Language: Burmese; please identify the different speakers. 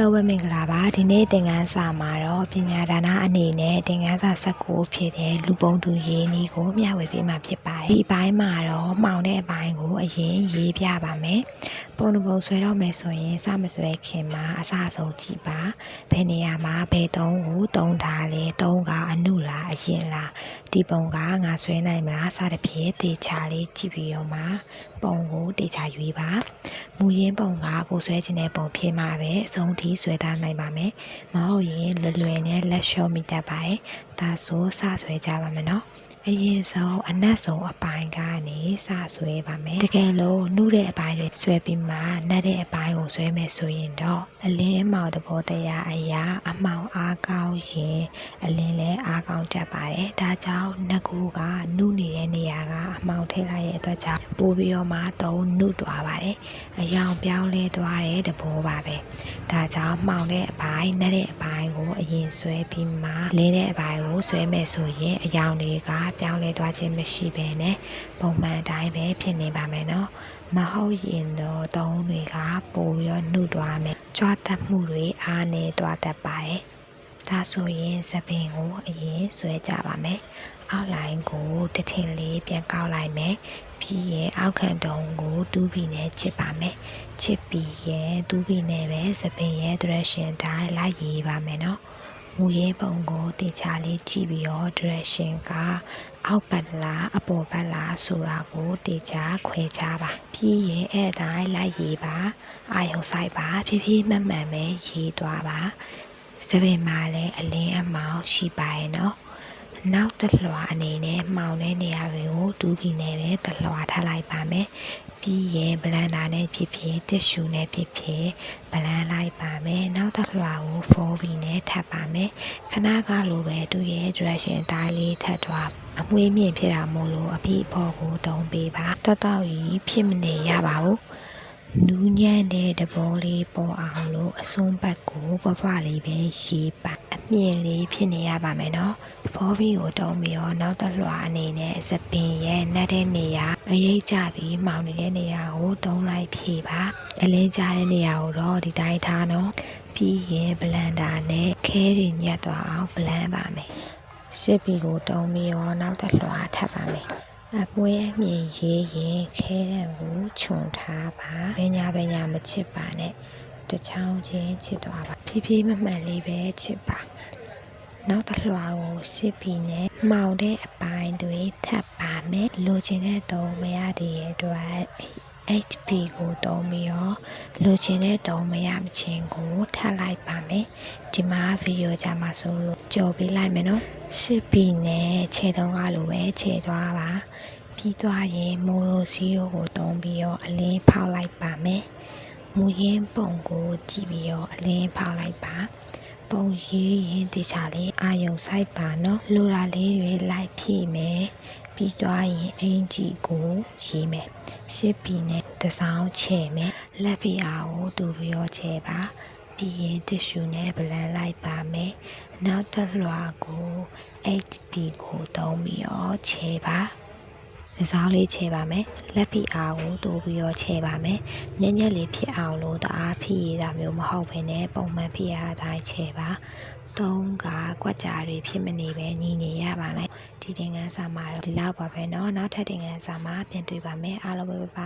Speaker 1: လုံးပဲမင်္ဂလာပါဒီနေ့သင်ခန်းစာမှာတော့ပညာဒါနအနေနဲ့သင်ခန်းစာ19ဖြစ်တဲ့လူပုံတူရေးနည်းကိုမျှဝေပေးမှာဖြစ်ပါတယ်ဒီဘိုင်းမှာတော့မှောင်တဲ့အပိုင်းကိုအရင်ရေးပြပါမယ် ပုံတူပုံဆွဲတော့မယ်ဆိုရင်စမဆွဲခင်မှာအစအဆုံးကြည့်ပါဘယ်နေရာမှာဘယ်တုံးကိုတုံးထားလဲတုံးကအနုလားအရင်လားဒီပုံကငါဆွဲနိုင်မလားစသဖြင့်တေချာလေးကြည့်ပြီးတော့မှပုံကိုတေချာရွေးပါမူရင်းပုံကကိုဆွဲခြင်းတဲ့ပုံဖြစ်မှာပဲအဆုံးထိဆွဲထားနိုင်ပါမယ်။မဟုတ်ရင်လွယ်လွယ်နဲ့လက်လျှော့မိတတ်ပါတယ်။ဒါဆိုစဆွဲကြပါမယ်နော်။ အရင်ဆုံးအနက်ဆုံးအပိုင်းကနေစဆွဲပါမယ်။တကယ်လို့နှုတ်တဲ့အပိုင်းတွေဆွဲပြီးမှနှက်တဲ့အပိုင်းကိုဆွဲမယ်ဆိုရင်တော့အလင်းအမောင်တဘောတရားအရာအမောင်အားကောင်းရင်အလင်းလည်းအားကောင်းတတ်ပါတယ်။ဒါကြောင့်နှက်ကူကနှုတ်နေတဲ့နေရာကအမောင်ထိလိုက်တဲ့အတွက်ကြောင့်ပို့ပြီးတော့မှသုံးနှုတ်သွားပါတယ်။အယောင်ပြောင်းလဲသွားတဲ့တဘောပါပဲဒါကြောင့်မှောင်တဲ့အပိုင်းနှက်တဲ့အပိုင်းကိုအရင်ဆွဲပြီးမှလင်းတဲ့အပိုင်းကိုဆွဲမယ်ဆိုရင်အယောင်တွေကပြောင်းလဲသွားခြင်းမရှိဘဲနဲ့ပုံမှန်အတိုင်းပဲဖြစ်နေပါမယ်နော်မဟုတ်ရင်တော့တုံးတွေကပိုပြီးတော့နှုတ်သွားမယ်ကြွားတတ်မှုတွေအားနေသွားတတ်ပါတယ်ဒါဆိုရင်သပင်ကိုအရင်ဆွဲကြပါမယ်အောက်လိုင်းကိုတစ်ထင်လေးပြန်ကောက်လိုက်မယ်ပြီးရင်အောက်ခံတုံးကိုတူးပြီးနဲ့ချစ်ပါမယ်ချစ်ပြီးရင်တူးပြီးနဲ့ပဲသပင်ရဲ့ direction တိုင်းလိုက်ရေးပါမယ်နော် မူရေးပုံကိုတေချာလေးကြည့်ပြီးတော့ direction ကအောက်ပတ်လားအပေါ်ပတ်လားဆိုတာကိုတေချာခွဲခြားပါပြီးရင်အဲ့အတိုင်းလိုက်ရေးပါအာယုံဆိုင်ပါဖြည်းဖြည်းမှတ်မှန်ပဲရေးသွားပါစပင်မှာလည်းအလင်းအမောင်ရှိပါရဲ့နော် နောက်တစ်လွှာအနေနဲ့မှောင်တဲ့နေရာတွေကိုတူးပြီးနဲ့ပဲတစ်လွှာထားလိုက်ပါမယ်။ပြီးရင်ဘလန်ဒါနဲ့ဖြစ်ဖြစ်တစ်ရှူနဲ့ဖြစ်ဖြစ်ဘလန်လိုက်ပါမယ်။နောက်တစ်လွှာကိုဖိုးပြီးနဲ့ထပ်ပါမယ်။ခဏကလိုပဲသူ့ရဲ့ direction အတိုင်းလေးထပ်သွားအမွေးမြင့်ဖြစ်တာမို့လို့အဖိအဖော်ကိုတုံးပေးပါ။တတောက်ကြီးဖြစ်မနေရပါဘူး။ နူးညံ့တဲ့တဘောလေးပေါ်အောင်လို့အစွန်းဘက်ကိုပပလေးပဲရေးပါအမြင့်လေးဖြစ်နေရပါမယ်နော်ဖောဘီကိုတုံးပြီးတော့နောက်တစ်လွှာအနေနဲ့စပင်ရဲ့နှက်တဲ့နေရာအရေးကြပြီးမောင်နေတဲ့နေရာကိုတုံးလိုက်ဖြေပါအလင်းကြတဲ့နေရာကိုတော့ဒီတိုင်းထားနော်ပြီးရင်ဘလန်ဒါနဲ့ခဲတွေညက်သွားအောင်ဘလန်ပါမယ်ရှစ်ပီကိုတုံးပြီးတော့နောက်တစ်လွှာထပ်ပါမယ် အပွေးအမြင်ရေးရင်ခဲတဲ့ကိုခြုံထားပါဘညာဘညာမချစ်ပါနဲ့တချောင်းချင်းချစ်သွားပါဖြည်းဖြည်းမမှန်လေးပဲချစ်ပါနောက်တစ်လွှာကိုရှစ်ပြီးနဲ့မှောင်တဲ့အပိုင်းတွေထပ်ပါမယ်လိုချင်တဲ့တုံးမရတဲ့အတွက် HP ကိုတုံးပြီးတော့လိုချင်တဲ့တုံးမရမချင်းကိုထပ်လိုက်ပါမယ်ဒီမှာဗီဒီယိုကြမှာဆိုလို့ကြော်ပေးလိုက်မယ်နော်ရှစ်ပြီးနဲ့ခြေတုံးကလိုပဲခြေသွားပါပြီးသွားရင်မိုရိုဇီရိုကိုတုံးပြီးတော့အလင်းဖောက်လိုက်ပါမယ်။မူရင်းပုံကိုကြည့်ပြီးတော့အလင်းဖောက်လိုက်ပါ။ပုံရေးရင်တခြားလေးအာယုံဆိုင်ပါနော်။လိုရာလေးတွေလိုက်ဖြည့်မယ်။ ပြီးသွားရင်အင်ဂျီကိုရေးမယ်။ရှစ်ပီနဲ့တစောင်းချဲ့မယ်။လက်ဖီအားကိုတူပြီးတော့ချဲ့ပါ။ပြီးရင်တစ်ရှူနဲ့ဗလန်လိုက်ပါမယ်။နောက်တစ်လွှာကို HP ကိုတုံးပြီးတော့ချဲ့ပါဒီစားလေးချဲပါမယ်လက်ဖိအားကိုတိုးပြီးတော့ချဲပါမယ်ညက်ညက်လေးဖြစ်အောင်လို့တအားဖိရတာမျိုးမဟုတ်ဘဲနဲ့ပုံမှန်ဖိရအတိုင်းချဲပါ သုံးကကွက်ကြားတွေဖြစ်မနေပဲညီနေရပါမယ်ဒီတင်ငန်းစာမှာတော့ဒီလောက်ပါပဲเนาะနောက်ထပ်တင်ငန်းစာမှာပြန်တွေ့ပါမယ်အားလုံးပဲပါ